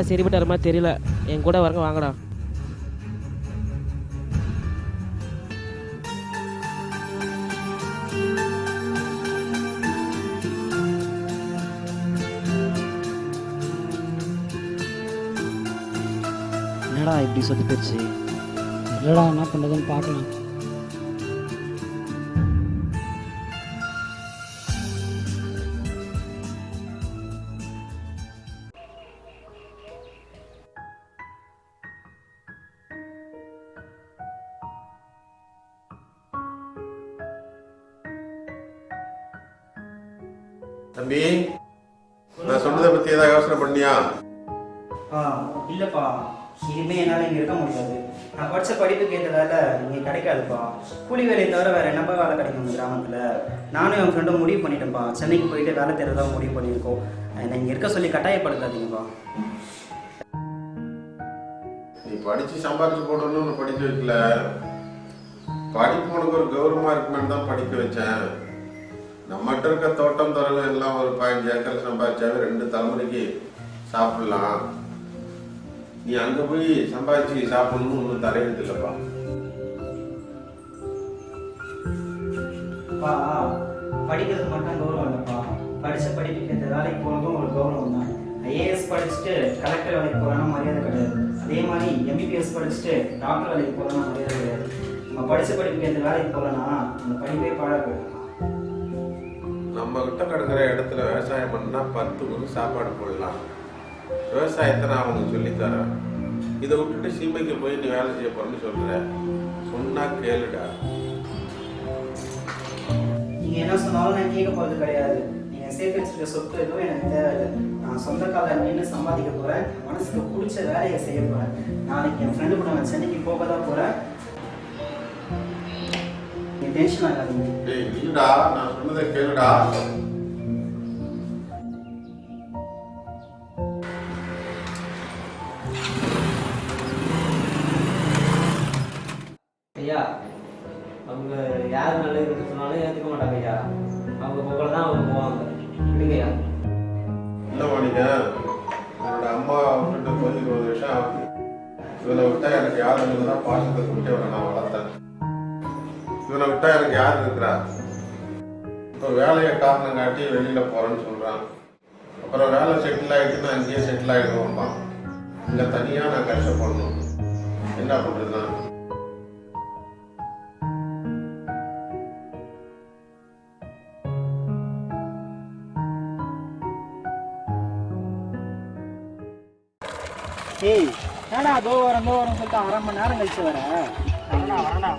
இதெல்லாம் சரிப்பட்டு வர மாதிரி தெரியல. என் கூட வரங்க வாங்கடா. என்னடா இப்படி சொத்து போயிடுச்சு? இல்லைடா என்ன பண்ணுறதுன்னு பார்க்கலாம். நானும் என் ஃப்ரெண்டும் முடிவு பண்ணிட்டேன்ப்பா சென்னைக்கு போயிட்டு வேலை தேடுறதா முடிவு பண்ணியிருக்கோம். என்னை இங்கே இருக்க சொல்லி கட்டாயப்படுத்தாதீங்கப்பா. நீ படிச்சு சம்பாதிச்சு போடணும்னு படிக்க வைக்கல. படிப்பு உனக்கு ஒரு கௌரவமா இருக்குமேன்னு தான் படிக்க வச்சேன். நம்மகிட்ட இருக்க தோட்டம் தரவு எல்லாம் ஒரு பதினஞ்சு ஏக்கர் சம்பாதிச்சாவே ரெண்டு தலைமுறைக்கு சாப்பிடலாம். நீ அங்க போய் சம்பாதிச்சு சாப்பிடணும்னு ஒன்றும் தரையிறது இல்லைப்பா பா படிக்கிறது மட்டும் கௌரவம் இல்லைப்பா. படித்த படிப்புக்கு ஏற்ற வேலைக்கு போகிறதும் ஒரு கௌரவம் தான். ஐஏஎஸ் படிச்சுட்டு கலெக்டர் வேலைக்கு போகிறோன்னா மரியாதை கிடையாது. அதே மாதிரி எம்பிபிஎஸ் படிச்சுட்டு டாக்டர் வேலைக்கு போகிறோன்னா மரியாதை கிடையாது. நம்ம படித்த படிப்புக்கு ஏற்ற வேலைக்கு போகலன்னா அந்த படிப்பே பாழாக போயிடலாம் நம்ம கிட்ட கிடக்கிற இடத்துல விவசாயம் பண்ணால் பத்து மணி சாப்பாடு போடலாம். விவசாயத்தை நான் அவங்க சொல்லித்தரேன். இதை விட்டுட்டு சீமைக்கு போய் நீ வேலை செய்ய போறேன்னு சொல்ற. சொன்னால் கேளுடா. நீங்க என்ன சொன்னாலும் நான் கேட்க போறது கிடையாது நீங்க சேர்த்து வச்சிருக்க சொத்து எதுவும் எனக்கு தேவையில்லை. நான் சொந்த கால நின்று சம்பாதிக்க போறேன். மனசுக்கு பிடிச்ச வேலையை செய்ய போறேன். நாளைக்கு என் ஃப்ரெண்டு கூட நான் சென்னைக்கு போக தான் போறேன். நீ டென்ஷன் ஆகாதீங்க. நான் சொன்னதை கேளுடா. காரணம் காட்டி வெளியில போறேன்னு சொல்றான் அப்புறம் வேலை செட்டில் ஆயிட்டுன்னா அங்கேயே செட்டில் ஆயிடுவோம்பான் இங்க தனியா நான் கஷ்டப்படணும் என்ன பண்றதுன்னா? ஏய் என்னடா அதோ வரேன் அதோ வரேன் சொல்லிட்டு அரை மணி நேரம் கழிச்சு வர? வரண்டா வரண்டா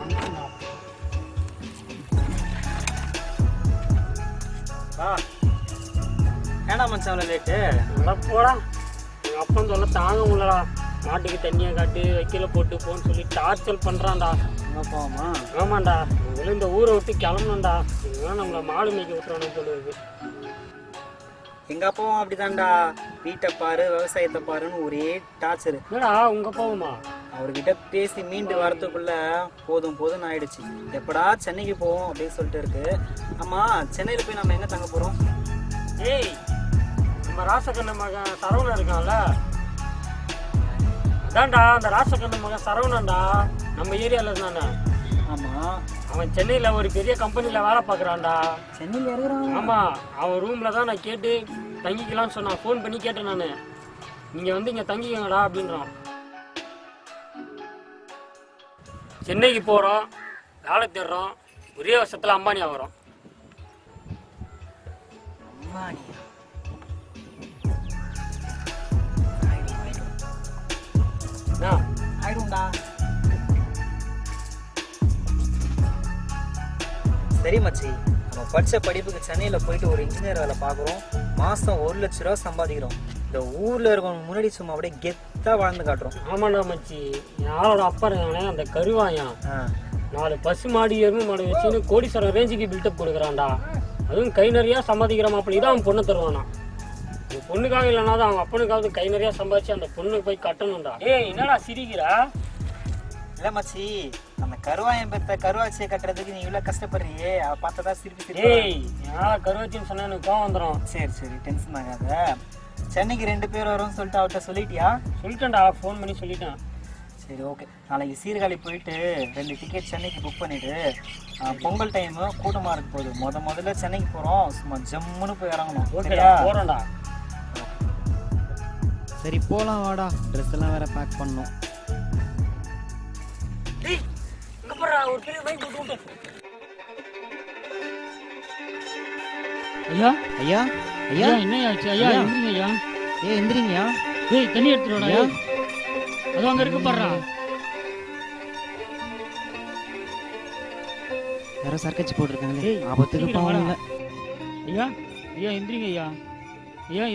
ஏடா மச்சான் அவ்வளோ லேட்டு போடா. எங்கள் அப்பன் சொல்ல தாங்க முடியலடா. மாட்டுக்கு தண்ணியை காட்டு வைக்கல போட்டு போன்னு சொல்லி டார்ச்சர் பண்ணுறான்டா போவோமா ஆமாண்டா. இவங்களும் இந்த ஊரை விட்டு கிளம்பணும்டா. இவங்க நம்மளை மாடு மேய்க்க விட்டுறானு சொல்லுது. எங்க அப்பாவும் அப்படிதான்டா. வீட்டை பாரு விவசாயத்தை பாருன்னு ஒரே டார்ச்சர் என்னடா உங்க போகுமா அவர்கிட்ட பேசி மீண்டு வரதுக்குள்ள போதும் போதும் ஆயிடுச்சு. எப்படா சென்னைக்கு போவோம் அப்படின்னு சொல்லிட்டு இருக்கு. ஆமா சென்னையில போய் நம்ம எங்க தங்க போறோம்? ஏய் நம்ம ராசக்கண்ண மகன் சரவணன் இருக்கான்ல. அதான்டா அந்த ராசக்கண்ண மகன் சரவணன்டா. நம்ம ஏரியாவில் இருந்தானே. ஆமா. அவன் சென்னையில் ஒரு பெரிய கம்பெனியில் வேலை பார்க்குறான்டா. சென்னையில இருக்கிறோம் ஆமாம் அவன் ரூமில் தான் நான் கேட்டு தங்கிக்கலாம்னு சொன்னான். ஃபோன் பண்ணி கேட்டேன் நான். நீங்கள் வந்து இங்கே தங்கிக்கங்கடா அப்படின்றான். சென்னைக்கு போகிறோம் வேலை தேடுறோம் ஒரே வருஷத்தில் அம்பானி ஆகிறோம் சரி மச்சி நம்ம படிச்ச படிப்புக்கு சென்னையில போயிட்டு ஒரு இன்ஜினியர் வேலை பார்க்குறோம். மாசம் ஒரு லட்ச ரூபா சம்பாதிக்கிறோம். இந்த ஊர்ல இருக்கவங்க முன்னாடி சும்மா அப்படியே கெத்தா வாழ்ந்து காட்டுறோம். ஆமாண்டா மச்சி. ஆளோட அப்பா இருக்கானே அந்த கருவாயன். நாலு பசு மாடு எருமை மாடு வச்சுன்னு கோடீஸ்வரர் ரேஞ்சுக்கு பில்டப் கொடுக்குறான்டா. அதுவும் கை நிறையா சம்பாதிக்கிற மாப்பிள்ளை. தான் அவன் பொண்ணை தருவானா. அந்த பொண்ணுக்காக இல்லைனா தான் அவன் அப்பனுக்காவது கை நிறையா சம்பாதிச்சு அந்த பொண்ணுக்கு போய் கட்டணும்டா. ஏய் என்னடா சிரிக்கிற? இல்ல மச்சி அந்த கருவாயம் பெத்த கருவாச்சியை கட்டுறதுக்கு நீ இவ்வளவு கஷ்டப்படுறியே. அவ பார்த்ததா சிரிப்பு சிரிப்பு ஏய் என்னால் கருவச்சின்னு சொன்னா எனக்கு கோவம் வந்துடும் சரி சரி டென்ஷன் ஆகாத. சென்னைக்கு ரெண்டு பேர் வரோம்னு சொல்லிட்டு அவர்கிட்ட சொல்லிட்டியா? சொல்லிட்டேன்டா ஃபோன் பண்ணி சொல்லிட்டேன். சரி ஓகே நாளைக்கு சீர்காழி போயிட்டு ரெண்டு டிக்கெட் சென்னைக்கு புக் பண்ணிட்டு ஆ, பொங்கல் டைம் கூட்டமாக இருக்க போகுது. முத முதல்ல சென்னைக்கு போகிறோம் சும்மா ஜம்முன்னு போய் இறங்கணும். ஓகேடா சரியா? போகிறேன்டா சரி போலாம் வாடா. ட்ரெஸ் எல்லாம் வேற பேக் பண்ணோம் ஒரு பெரிய பைக் ஐயா? ஐயா? ஐயா என்ன ஆச்சு ஐயா. எந்திரிங்க ஐயா ஏ எந்திரிங்கயா ஏய் தண்ணி எடுத்துட்டு ஐயா. அது அங்க இருக்கு பாடுறா யாரோ சர்க்கச்சு போட்டிருக்காங்களே. ஆபத்துக்கு பாவம் ஐயா ஐயா எந்திரிங்க ஐயா ஐயா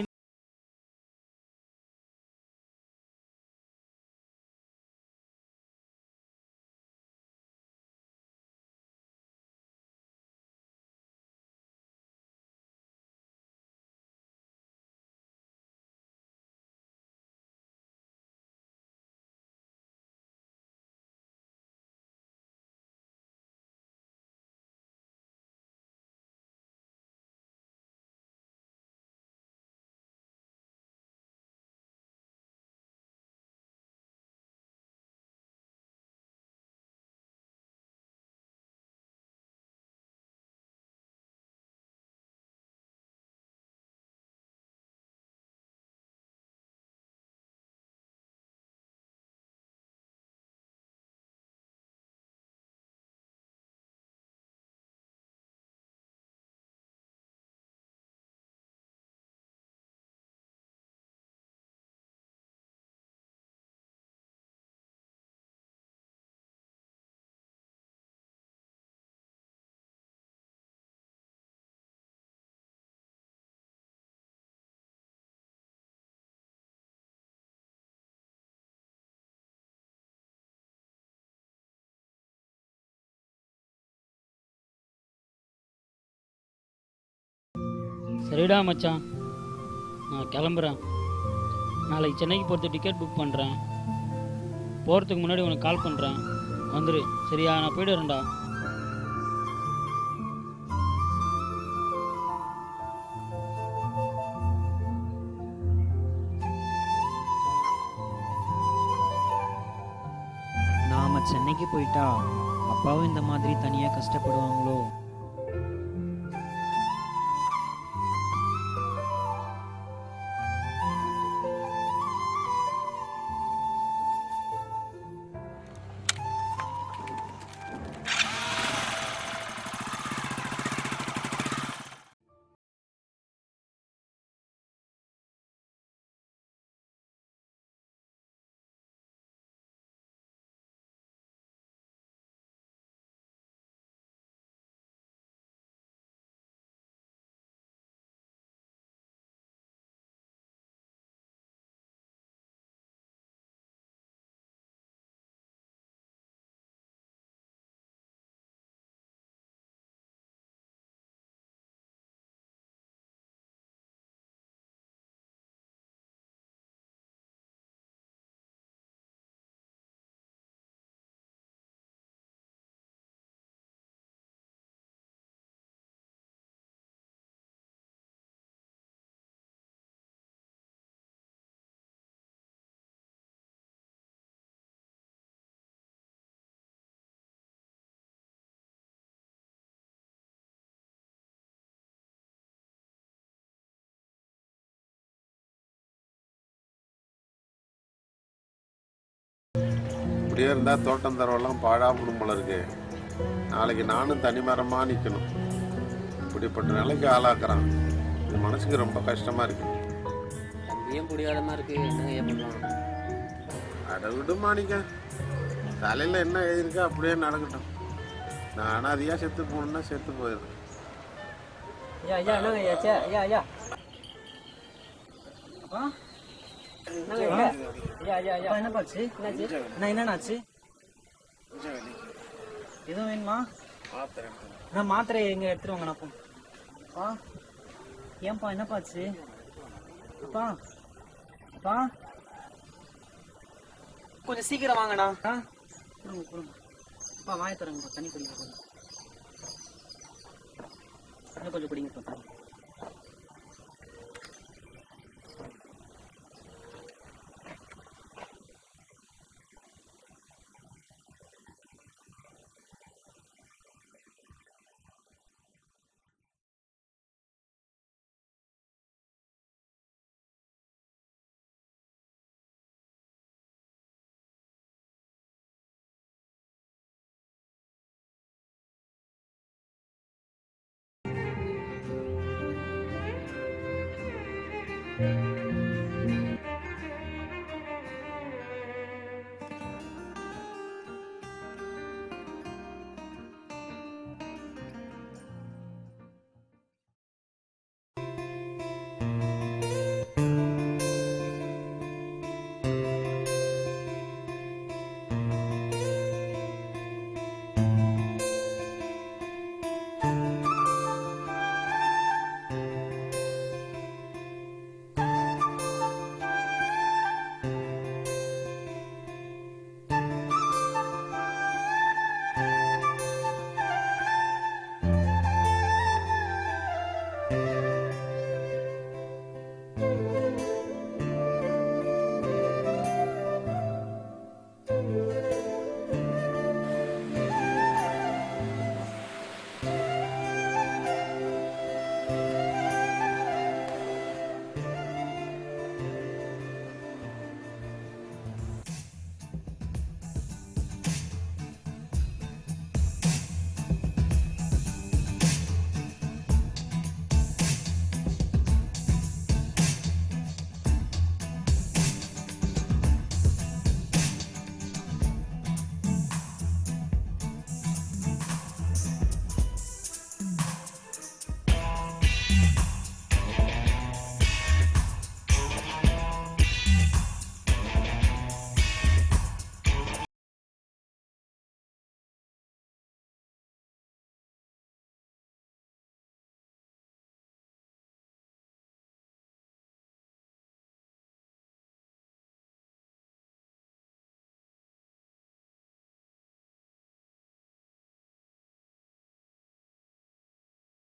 சரிடா மச்சான். நான் கிளம்புறேன். நாளைக்கு சென்னைக்கு போகிறது டிக்கெட் புக் பண்ணுறேன் போகிறதுக்கு முன்னாடி உனக்கு கால் பண்ணுறேன் வந்துரு. சரியா? நான் போய்டுறேன்டா நாம சென்னைக்கு போயிட்டா அப்பாவும் இந்த மாதிரி தனியாக கஷ்டப்படுவாங்களோ? இப்படியே இருந்தால் தோட்டம் தரவெல்லாம் பாழா போல இருக்கு. நாளைக்கு நானும் தனிமரமா நிற்கணும் இப்படிப்பட்ட நிலைக்கு ஆளாக்குறான். இது மனசுக்கு ரொம்ப கஷ்டமா இருக்கு. தம்பியும் மாதிரி இருக்கு. என்னங்க ஏன் பண்ணலாம் அட விடு மாணிக்க தலையில் என்ன எழுதியிருக்கோ அப்படியே நடக்கட்டும். நான் அனாதையாக செத்து போகணுன்னா செத்து போயிடுறேன் ஐயா ஐயா என்னங்க ஐயா? ஐயா ஐயா. ஐயா ஐயா ஐயா என்ன பாச்சு என்னாச்சு என்ன என்னன்னாச்சு எதுவும் வேணுமா நான் மாத்திரை எங்க எடுத்துட்டு வாங்க நான் அப்பா ஏன்பா என்ன பாச்சு அப்பா அப்பா கொஞ்சம் சீக்கிரம் வாங்கண்ணா ஆ கொடுங்க கொடுங்க அப்பா வாய தரங்கப்பா தண்ணி குடிங்க கொஞ்சம் குடிங்கப்பா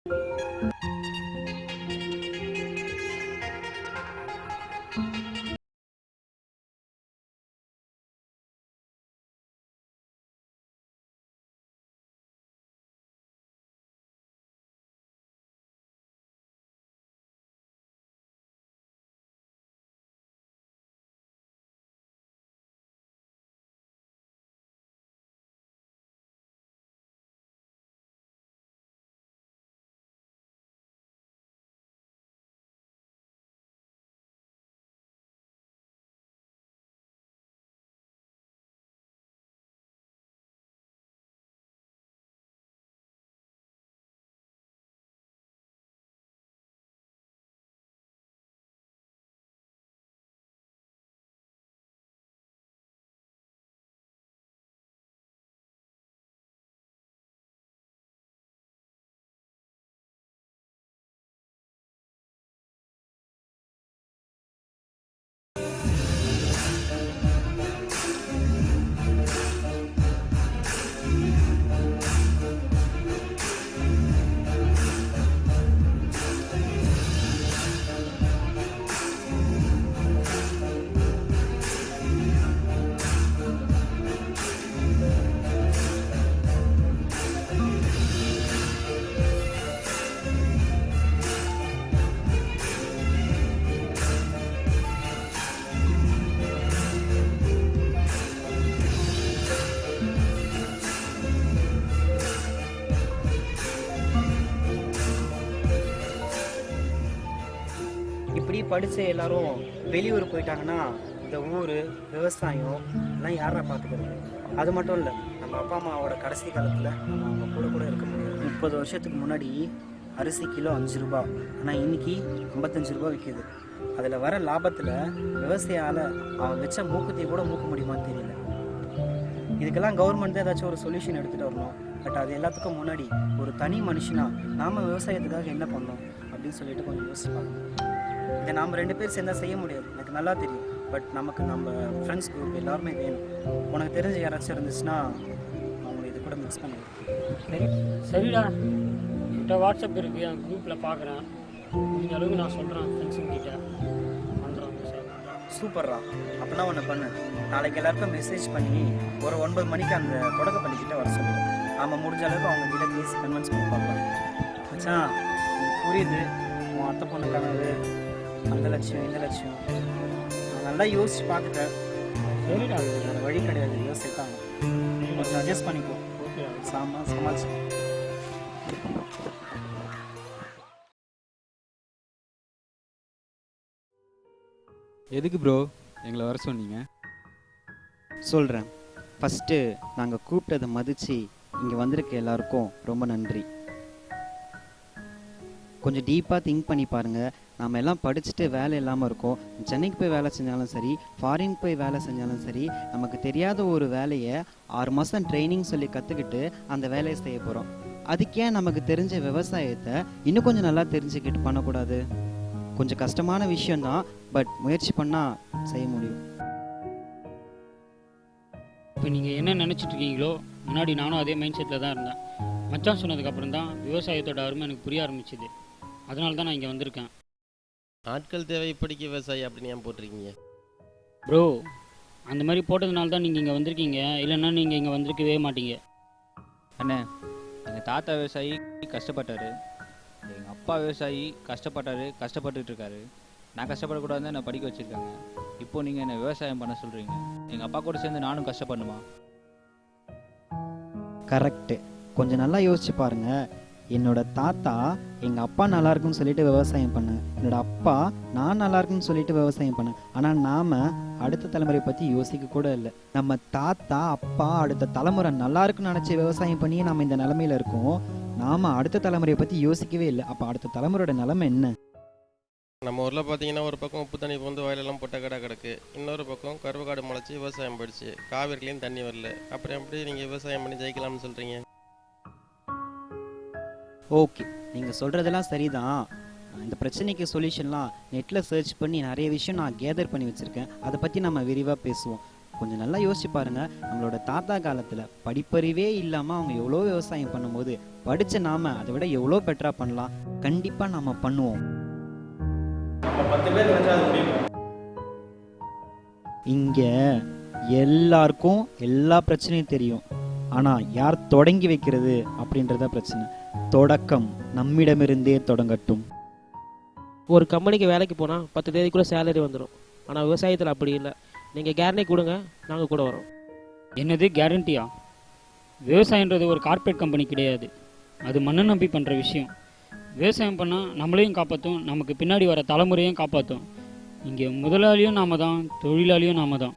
இப்படி படித்த எல்லாரும் வெளியூர் போயிட்டாங்கன்னா இந்த ஊர் விவசாயம் எல்லாம் யாரா பார்த்துக்கிறது அது மட்டும் இல்லை நம்ம அப்பா அம்மாவோட கடைசி காலத்தில் நம்ம அவங்க கூட கூட இருக்க முடியாது. முப்பது வருஷத்துக்கு முன்னாடி அரிசி கிலோ அஞ்சு ரூபா. ஆனால் இன்னைக்கு ஐம்பத்தஞ்சு ரூபா விற்கிது அதில் வர லாபத்தில் விவசாயால் அவன் வச்ச மூக்குத்தியை கூட மூக்க முடியுமான்னு தெரியல. இதுக்கெல்லாம் கவர்மெண்ட் தான் ஏதாச்சும் ஒரு சொல்யூஷன் எடுத்துகிட்டு வரணும். பட் அது எல்லாத்துக்கும் முன்னாடி ஒரு தனி மனுஷனா நாம விவசாயத்துக்காக என்ன பண்ணோம் அப்படின்னு சொல்லிட்டு கொஞ்சம் யோசிப்பாங்க. இதை நாம் ரெண்டு பேர் சேர்ந்தா செய்ய முடியாது. எனக்கு நல்லா தெரியும். பட் நமக்கு நம்ம ஃப்ரெண்ட்ஸ் குரூப் எல்லாருமே வேணும். உனக்கு தெரிஞ்ச யாராச்சும் இருந்துச்சுன்னா அவங்க இது கூட மிக்ஸ் சரி. சரிடா. என்கிட்ட வாட்ஸ்அப் இருக்குது என் குரூப்பில் பார்க்குறேன் முடிஞ்ச அளவுக்கு நான் சொல்கிறேன் ஃப்ரெண்ட்ஸுங்க கிட்ட பண்ணுறோம் சூப்பர்ரா. அப்படின்னா ஒன்று பண்ணு. நாளைக்கு எல்லாருக்கும் மெசேஜ் பண்ணி ஒரு ஒன்பது மணிக்கு அந்த தொடக்கப்பள்ளிக்கிட்ட வர சொல்லிடு நாம முடிஞ்ச அளவுக்கு அவங்க கிட்ட பேசி கன்வின்ஸ் பண்ணி பார்க்கலாம். மச்சான் புரியுது. உன் அத்தை பொண்ணு கனவு. அந்த லட்சியம் இந்த லட்சியம். நான் நல்லா யோசிச்சு பார்த்துட்டேன். சரிடா. வேறு வழி கிடையாது. யோசித்தாங்க கொஞ்சம் அட்ஜஸ்ட் பண்ணிக்கோ. சாமா சமாளிச்சு. எதுக்கு ப்ரோ எங்களை வர சொன்னீங்க? சொல்கிறேன் ஃபஸ்ட்டு நாங்கள் கூப்பிட்டதை மதித்து இங்கே வந்திருக்க எல்லாருக்கும் ரொம்ப நன்றி. கொஞ்சம் டீப்பாக திங்க் பண்ணி பாருங்கள் நாம் எல்லாம் படிச்சுட்டு வேலை இல்லாமல் இருக்கோம். சென்னைக்கு போய் வேலை செஞ்சாலும் சரி ஃபாரின் போய் வேலை செஞ்சாலும் சரி நமக்கு தெரியாத ஒரு வேலையை ஆறு மாதம் ட்ரைனிங் சொல்லி கற்றுக்கிட்டு அந்த வேலையை செய்ய போகிறோம் அதுக்கே நமக்கு தெரிஞ்ச விவசாயத்தை இன்னும் கொஞ்சம் நல்லா தெரிஞ்சுக்கிட்டு பண்ணக்கூடாது? கொஞ்சம் கஷ்டமான விஷயம்தான் பட் முயற்சி பண்ணால் செய்ய முடியும். இப்போ நீங்கள் என்ன நினச்சிட்டு இருக்கீங்களோ முன்னாடி நானும் அதே மைண்ட் செட்டில் தான் இருந்தேன். மச்சான் சொன்னதுக்கப்புறம் தான் விவசாயத்தோட அருமை எனக்கு புரிய ஆரம்பிச்சிது. அதனால தான் நான் இங்கே வந்திருக்கேன். ஆட்கள் தேவை இப்படிக்கு விவசாயி அப்படின்னு ஏன் போட்டிருக்கீங்க? ப்ரோ அந்த மாதிரி போட்டதுனால தான் நீங்கள் இங்கே வந்திருக்கீங்க. இல்லைன்னா நீங்கள் இங்கே வந்திருக்கவே மாட்டீங்க. அண்ணே எங்கள் தாத்தா விவசாயி கஷ்டப்பட்டாரு. எங்கள் அப்பா விவசாயி கஷ்டப்பட்டாரு கஷ்டப்பட்டுட்டு இருக்காரு. நான் கஷ்டப்படக்கூடாதுன்னு என்னை படிக்க வச்சுருக்காங்க. இப்போ நீங்கள் என்னை விவசாயம் பண்ண சொல்கிறீங்க எங்கள் அப்பா கூட சேர்ந்து நானும் கஷ்டப்படணுமா? கரெக்டு கொஞ்சம் நல்லா யோசிச்சு பாருங்க. என்னோட தாத்தா எங்கள் அப்பா நல்லா இருக்குன்னு சொல்லிட்டு விவசாயம் பண்ணேன் என்னோட அப்பா நான் நல்லா இருக்குன்னு சொல்லிட்டு விவசாயம் பண்ணேன் ஆனால் நாம அடுத்த தலைமுறை பற்றி யோசிக்க கூட இல்லை. நம்ம தாத்தா அப்பா அடுத்த தலைமுறை நல்லா இருக்குன்னு நினச்சி விவசாயம் பண்ணி நாம் இந்த நிலமையில இருக்கோம். நாம அடுத்த தலைமுறையை பற்றி யோசிக்கவே இல்லை. அப்போ அடுத்த தலைமுறையோட நிலைமை என்ன? நம்ம ஊரில் பார்த்தீங்கன்னா ஒரு பக்கம் உப்பு தண்ணி வந்து வயலெல்லாம் போட்ட கடை கிடக்கு. இன்னொரு பக்கம் கருவக்காடு முளைச்சி விவசாயம் போயிடுச்சு. காவிரிலையும் தண்ணி வரல. அப்புறம் எப்படி நீங்கள் விவசாயம் பண்ணி ஜெயிக்கலாம்னு சொல்கிறீங்க ஓகே நீங்க சொல்றதெல்லாம் சரிதான். இந்த பிரச்சனைக்கு சொல்யூஷன்லாம் நெட்டில் சர்ச் பண்ணி நிறைய விஷயம் நான் கேதர் பண்ணி வச்சிருக்கேன். அதை பற்றி நம்ம விரிவாக பேசுவோம். கொஞ்சம் நல்லா யோசிச்சு பாருங்க. நம்மளோட தாத்தா காலத்தில் படிப்பறிவே இல்லாமல் அவங்க எவ்வளோ விவசாயம் பண்ணும்போது படித்த நாம அதை விட எவ்வளோ பெட்டராக பண்ணலாம். கண்டிப்பாக நம்ம பண்ணுவோம். இங்கே எல்லாருக்கும் எல்லா பிரச்சனையும் தெரியும். ஆனால் யார் தொடங்கி வைக்கிறது அப்படின்றத பிரச்சனை. தொடக்கம் நம்மிடமிருந்தே தொடங்கட்டும். ஒரு கம்பெனிக்கு வேலைக்கு போனால் பத்து தேதிக்குள்ளே சேலரி வந்துடும் ஆனால் விவசாயத்தில் அப்படி இல்லை. நீங்கள் கேரண்டி கொடுங்க நாங்கள் கூட வரோம். என்னது கேரண்டியா விவசாயன்றது ஒரு கார்ப்பரேட் கம்பெனி கிடையாது. அது மண்ணை நம்பி பண்ணுற விஷயம். விவசாயம் பண்ணால் நம்மளையும் காப்பாற்றும் நமக்கு பின்னாடி வர தலைமுறையும் காப்பாற்றும் இங்கே முதலாளியும் நாம தான் தொழிலாளியும் நாம தான்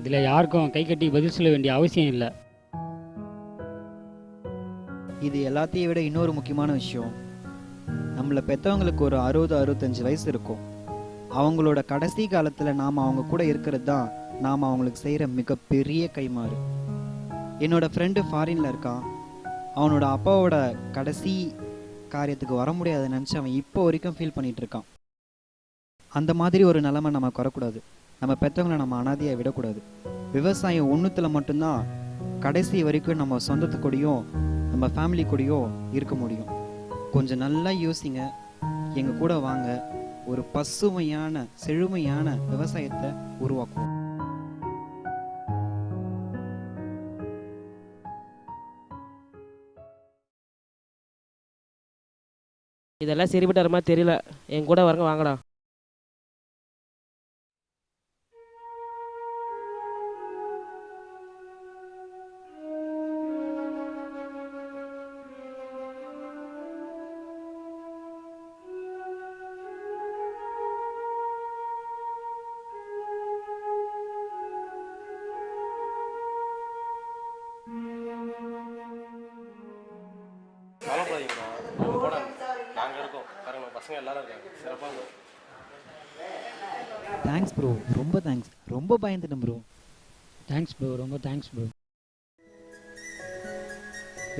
இதில் யாருக்கும் கை கட்டி பதில் சொல்ல வேண்டிய அவசியம் இல்லை. இது எல்லாத்தையும் விட இன்னொரு முக்கியமான விஷயம். நம்மளை பெற்றவங்களுக்கு ஒரு அறுபது அறுபத்தஞ்சு வயசு இருக்கும். அவங்களோட கடைசி காலத்தில் நாம் அவங்க கூட இருக்கிறது தான் நாம் அவங்களுக்கு செய்கிற மிகப்பெரிய கைமாறு. என்னோட ஃப்ரெண்டு ஃபாரினில் இருக்கான் அவனோட அப்பாவோட கடைசி காரியத்துக்கு வர முடியாதுன்னு நினச்சி அவன் இப்போ வரைக்கும் ஃபீல் பண்ணிட்டு இருக்கான். அந்த மாதிரி ஒரு நிலைமை நமக்கு வரக்கூடாது நம்ம பெற்றவங்களை நம்ம அனாதையாக விடக்கூடாது. விவசாயம் ஒன்றுத்தில் மட்டும்தான் கடைசி வரைக்கும் நம்ம சொந்தத்துக்கூடயும் நம்ம ஃபேமிலி கூடயோ இருக்க முடியும். கொஞ்சம் நல்லா யோசிங்க. எங்கள் கூட வாங்க. ஒரு பசுமையான செழுமையான விவசாயத்தை உருவாக்குவோம். இதெல்லாம் சரிப்பட்டு வரமா தெரியல. என் கூட வரங்க வாங்கடா. ரொம்ப தேங்க்ஸ் ப்ரோ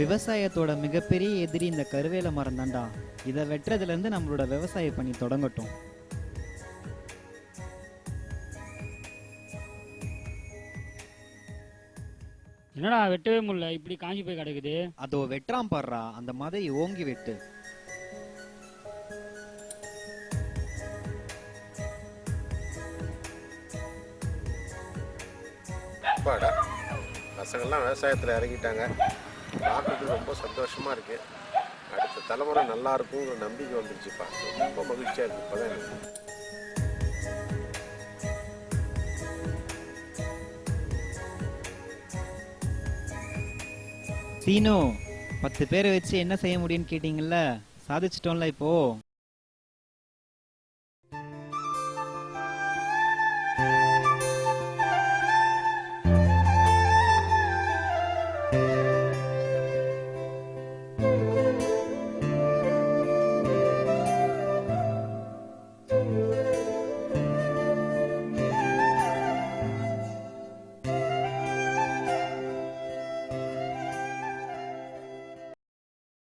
விவசாயத்தோட மிகப்பெரிய எதிரி இந்த கருவேல மரம் தான்டா. இதை வெட்டுறதுலேருந்து நம்மளோட விவசாய பணி தொடங்கட்டும். என்னடா வெட்டவே முடியல? இப்படி காஞ்சி போய் கிடக்குது. அதோ வெட்டுறான் பாடுறா அந்த மதை ஓங்கி வெட்டு. அப்பாடா. பசங்கள்லாம் விவசாயத்தில் இறங்கிட்டாங்க. பார்க்குறது ரொம்ப சந்தோஷமாக இருக்குது அடுத்த தலைமுறை நல்லா இருக்குங்கிற நம்பிக்கை வந்துருச்சுப்பா ரொம்ப மகிழ்ச்சியாக இருக்குது இப்போ தான் எனக்கு. சீனு பத்து பேரை வச்சு என்ன செய்ய முடியும்னு கேட்டிங்கல்ல? சாதிச்சிட்டோம்ல இப்போ?